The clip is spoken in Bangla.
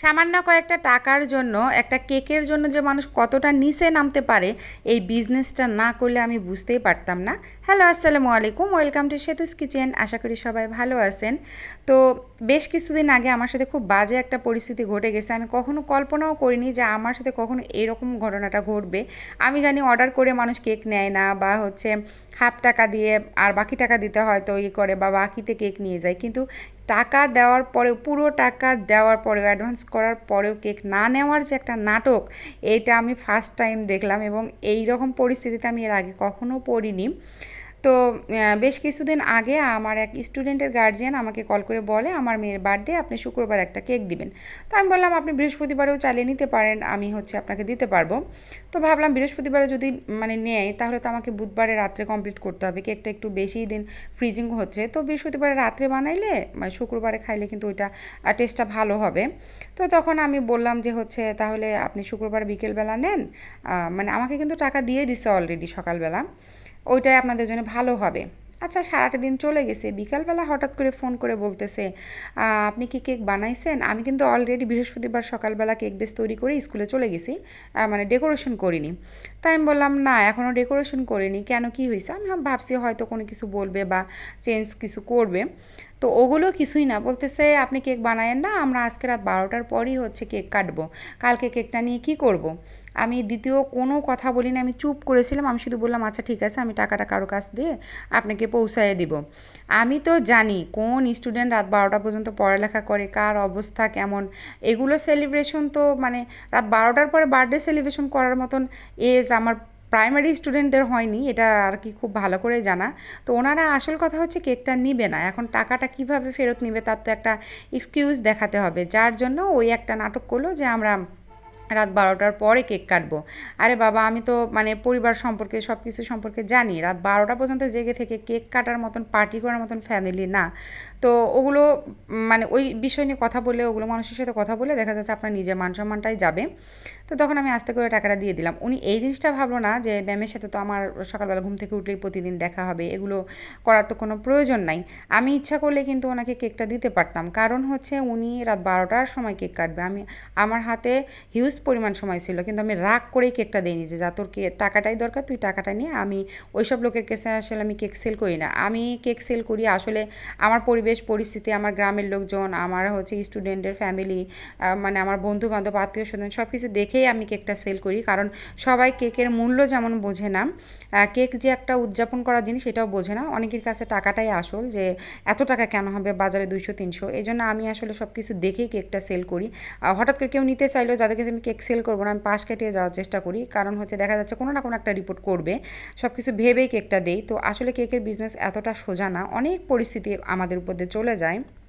সামান্য কয়েকটা টাকার জন্য, একটা কেকের জন্য যে মানুষ কতটা নিচে নামতে পারে, এই বিজনেসটা না করলে আমি বুঝতেই পারতাম না। হ্যালো আসসালামু আলাইকুম ওয়েলকাম টু সেতুস কিচেন আশা করি সবাই ভালো আছেন। তো বেশ কিছুদিন আগে আমার সাথে খুব বাজে একটা পরিস্থিতি ঘটে গেছে। আমি কখনো কল্পনাও করিনি যে আমার সাথে কখনো এরকম ঘটনাটা ঘটবে। আমি জানি অর্ডার করে মানুষ কেক নেয় না বা হচ্ছে হাফ টাকা দিয়ে আর বাকি টাকা দিতে হয় তো ই করে বা বাকিতে কেক নিয়ে যায়। কিন্তু টাকা দেওয়ার পরেও, পুরো টাকা দেওয়ার পরেও অ্যাডভান্স করার পরেও কেক না নেওয়ার যে একটা নাটক এইটা আমি ফার্স্ট টাইম দেখলাম এবং এই রকম পরিস্থিতিতে আমি এর আগে কখনো পড়িনি। তো বেশ কিছুদিন আগে আমার এক স্টুডেন্টের গার্জিয়ান আমাকে কল করে বলে, আমার মেয়ের বার্থডে আপনি শুক্রবার একটা কেক দিবেন। তো আমি বললাম, আপনি বৃহস্পতিবারেও চালিয়ে নিতে পারেন, আমি হচ্ছে আপনাকে দিতে পারব। তো ভাবলাম বৃহস্পতিবারে যদি মানে নেয়, তাহলে তো আমাকে বুধবারে রাত্রে কমপ্লিট করতে হবে। কেকটা একটু বেশি দিন ফ্রিজিং হচ্ছে। তো বৃহস্পতিবারে রাত্রে বানাইলে মানে শুক্রবারে খাইলে কিন্তু ওইটা টেস্টটা ভালো হবে। তো তখন আমি বললাম যে হচ্ছে, তাহলে আপনি শুক্রবার বিকেলবেলা নেন। মানে আমাকে কিন্তু টাকা দিয়ে দিছে অলরেডি সকালবেলা। ওইটাই আপনাদের জন্য ভালো হবে। আচ্ছা সারাটা দিন চলে গেছে। বিকালবেলা হঠাৎ করে ফোন করে বলতেছে আপনি কি কেক বানাইছেন? আমি কিন্তু অলরেডি বৃহস্পতিবার সকালবেলা কেক বেশ তৈরি করে স্কুলে চলে গেছি মানে ডেকোরেশন করিনি। তাই আমি বললাম, না, এখনও ডেকোরেশন করিনি। কেন কি হয়েছে আমি ভাবছি হয়তো কোনো কিছু বলবে বা চেঞ্জ কিছু করবে। তো ওগুলো কিছুই না। বলতেছে, আপনি কেক বানায়েন না, আমরা আজকে রাত বারোটার পরই হচ্ছে কেক কাটবো। কালকে কেকটা নিয়ে কি করব। আমি দ্বিতীয় কোনো কথা বলি না আমি চুপ করেছিলাম। আমি শুধু বললাম আচ্ছা ঠিক আছে, আমি টাকাটা কারও কাছ দিয়ে আপনাকে পৌঁছায় দিব। আমি তো জানি কোন স্টুডেন্ট রাত বারোটা পর্যন্ত পড়ালেখা করে, কার অবস্থা, কেমন। এগুলো সেলিব্রেশন তো মানে রাত বারোটার পরে বার্থডে সেলিব্রেশন করার মতন এজ আমার প্রাইমারি স্টুডেন্টদের হয়নি, এটা আর কি খুব ভালো করে জানা। তো ওনারা আসল কথা হচ্ছে কেকটা নিবে না, এখন টাকাটা কীভাবে ফেরত নিবে তার তো একটা এক্সকিউজ দেখাতে হবে। যার জন্য ওই একটা নাটক করল যে আমরা রাত বারোটার পরে কেক কাটবো। আরে বাবা, আমি তো মানে পরিবার সম্পর্কে সব কিছু সম্পর্কে জানি। রাত বারোটা পর্যন্ত জেগে থেকে কেক কাটার মতন পার্টি করার মতন ফ্যামিলি না। তো ওগুলো মানে ওই বিষয় নিয়ে কথা বলে, ওগুলো মানুষের সাথে কথা বলে দেখা যাচ্ছে আপনার নিজের মান সম্মানটাই যাবে। তো তখন আমি আস্তে করে টাকাটা দিয়ে দিলাম। উনি এই জিনিসটা ভাবলো না যে, ম্যামের সাথে তো আমার সকালবেলা ঘুম থেকে উঠলেই প্রতিদিন দেখা হবে। এগুলো করার তো কোনো প্রয়োজন নাই। আমি ইচ্ছা করলে কিন্তু ওনাকে কেকটা দিতে পারতাম। কারণ হচ্ছে উনি রাত বারোটার সময় কেক কাটবে। আমি, আমার হাতে হিউজ পরিমাণ সময় ছিল। কিন্তু আমি রাগ করেই কেকটা দিইনি যে, যা তোর কে, টাকাটাই দরকার, তুই টাকাটা নিয়ে আমি ওইসব লোকের কাছে আসলে আমি কেক সেল করি না। আমি কেক সেল করি আসলে আমার পরিবেশ, পরিস্থিতি, আমার গ্রামের লোকজন, আমার হচ্ছে স্টুডেন্টের ফ্যামিলি মানে আমার বন্ধু বান্ধব আত্মীয় স্বজন সব কিছু দেখেই আমি কেকটা সেল করি। কারণ সবাই কেকের মূল্য যেমন বোঝে না কেক যে একটা উদযাপন করার জিনিস সেটাও বোঝে না। অনেকের কাছে টাকাটাই আসল যে, এত টাকা কেন হবে বাজারে দুইশো, তিনশো? এই জন্য আমি আসলে সব কিছু দেখেই কেকটা সেল করি। হঠাৎ করে কেউ নিতে চাইলেও যাদের কাছে আমি কেক সেল করব না, আমি পাশ কাটিয়ে যাওয়ার চেষ্টা করি। কারণ হচ্ছে দেখা যাচ্ছে কোনো না কোনো একটা রিপোর্ট করবে সব কিছু ভেবেই কেকটা দেই। তো আসলে কেকের বিজনেস এতটা সোজা না, অনেক পরিস্থিতি আমাদের উপর দিয়ে চলে যায়।